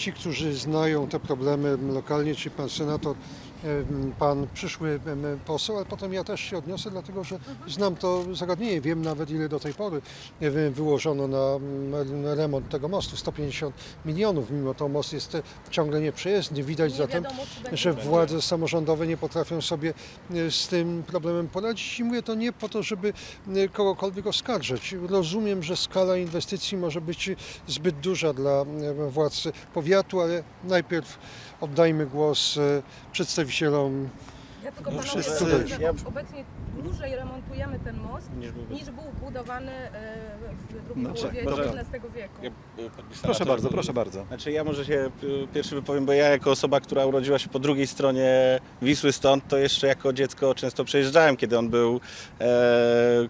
ci, którzy znają te problemy lokalnie, czy pan senator, pan przyszły poseł, ale potem ja też się odniosę, dlatego że znam to zagadnienie, wiem nawet ile do tej pory wy- wyłożono na remont tego mostu, 150 milionów, mimo to most jest e, ciągle nieprzejezdny, widać Nie zatem, wiadomo, będzie że będzie. władze samorządowe nie potrafią sobie e, z tym problemem poradzić i mówię to nie po to, żeby e, kogokolwiek oskarżać. Rozumiem, że skala inwestycji może być zbyt duża dla władz powiatu, ale najpierw oddajmy głos e, przedstawicielom Ja tylko No wszyscy- ja- obecnie dłużej remontujemy ten most niż był niż był budowany e, w drugiej No, połowie może- XIX wieku. Ja, y, pan Proszę senator, bardzo, proszę bardzo. Znaczy ja może się y, pierwszy wypowiem, bo ja jako osoba, która urodziła się po drugiej stronie Wisły stąd, to jeszcze jako dziecko często przejeżdżałem, kiedy on był, e,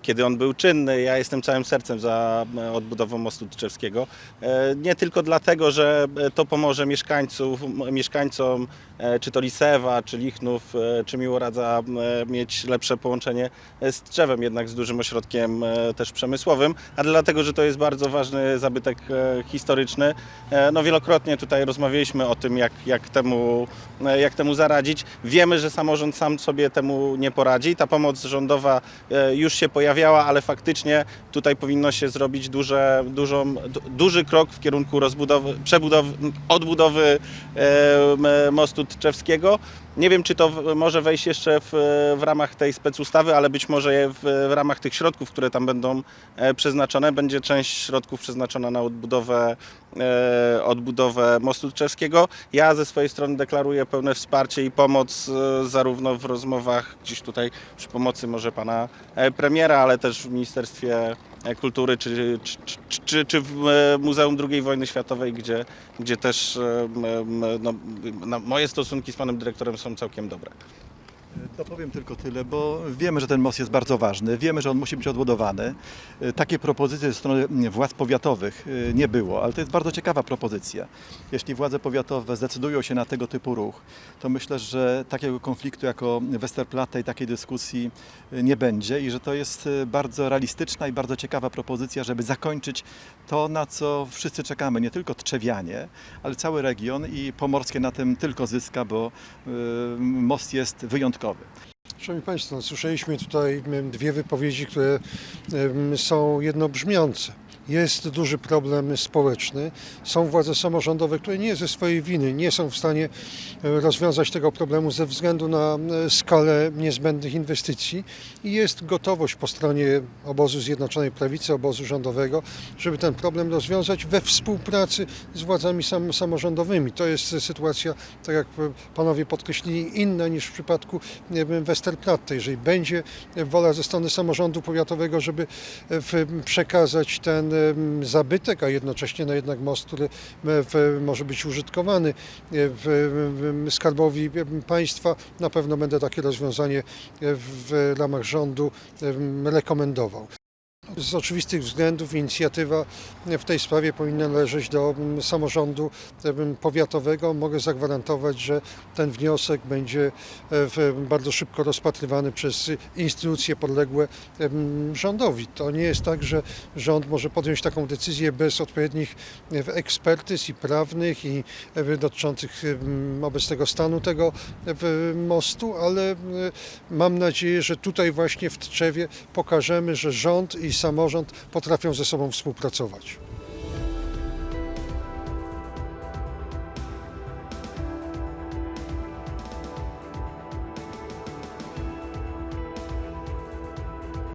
kiedy on był czynny. Ja jestem całym sercem za e, odbudową mostu Tczewskiego. E, nie tylko dlatego, że e, to pomoże mieszkańców, m- mieszkańcom e, czy to Lisewa, czy Lichnów, e, czy Miłoradza e, mieć lepsze połączenie e, z Tczewem, jednak z dużym ośrodkiem e, też przemysłowym, a dlatego, że to jest bardzo ważny zabytek e, historyczny. E, No wielokrotnie tutaj rozmawialiśmy o tym, jak, jak, temu, jak temu zaradzić. Wiemy, że samorząd sam sobie temu nie poradzi. Ta pomoc rządowa już się pojawiała, ale faktycznie tutaj powinno się zrobić duże, dużą, du, duży krok w kierunku rozbudowy, przebudowy, odbudowy mostu Tczewskiego. Nie wiem, czy to może wejść jeszcze w, w ramach tej specustawy, ale być może w, w ramach tych środków, które tam będą e, przeznaczone, będzie część środków przeznaczona na odbudowę, e, odbudowę mostu Tczewskiego. Ja ze swojej strony deklaruję pełne wsparcie i pomoc e, zarówno w rozmowach gdzieś tutaj przy pomocy może pana premiera, ale też w Ministerstwie Kultury czy, czy, czy, czy, czy w Muzeum II Wojny Światowej, gdzie, gdzie też no, moje stosunki z panem dyrektorem są całkiem dobre. Dopowiem tylko tyle, bo wiemy, że ten most jest bardzo ważny, wiemy, że on musi być odbudowany. Y, Takie propozycje ze strony mm, władz powiatowych y, nie było, ale to jest bardzo ciekawa propozycja. Jeśli władze powiatowe zdecydują się na tego typu ruch, to myślę, że takiego konfliktu jako Westerplatte i takiej dyskusji y, nie będzie i że to jest bardzo realistyczna i bardzo ciekawa propozycja, żeby zakończyć to, na co wszyscy czekamy, nie tylko Trzewianie, ale cały region i Pomorskie na tym tylko zyska, bo most jest wyjątkowy. Szanowni Państwo, no, słyszeliśmy tutaj dwie wypowiedzi, które są jednobrzmiące. Jest duży problem społeczny. Są władze samorządowe, które nie ze swojej winy nie są w stanie e, rozwiązać tego problemu ze względu na e, skalę niezbędnych inwestycji i jest gotowość po stronie obozu Zjednoczonej Prawicy, obozu rządowego, żeby ten problem rozwiązać we współpracy z władzami sam, samorządowymi. To jest sytuacja, tak jak panowie podkreślili, inna niż w przypadku Westerplatte. Jeżeli będzie wola ze strony samorządu powiatowego, żeby przekazać ten zabytek, a jednocześnie no jednak most, który może być użytkowany skarbowi państwa, na pewno będę takie rozwiązanie w ramach rządu rekomendował. Z oczywistych względów inicjatywa w tej sprawie powinna należeć do mm, samorządu em, powiatowego. Mogę zagwarantować, że ten wniosek będzie e, bardzo szybko rozpatrywany przez instytucje podległe em, rządowi. To nie jest tak, że rząd może podjąć taką decyzję bez odpowiednich e, ekspertyz i prawnych i e, dotyczących obecnego stanu tego e, mostu, ale e, mam nadzieję, że tutaj właśnie w Tczewie pokażemy, że rząd i samorząd potrafią ze sobą współpracować.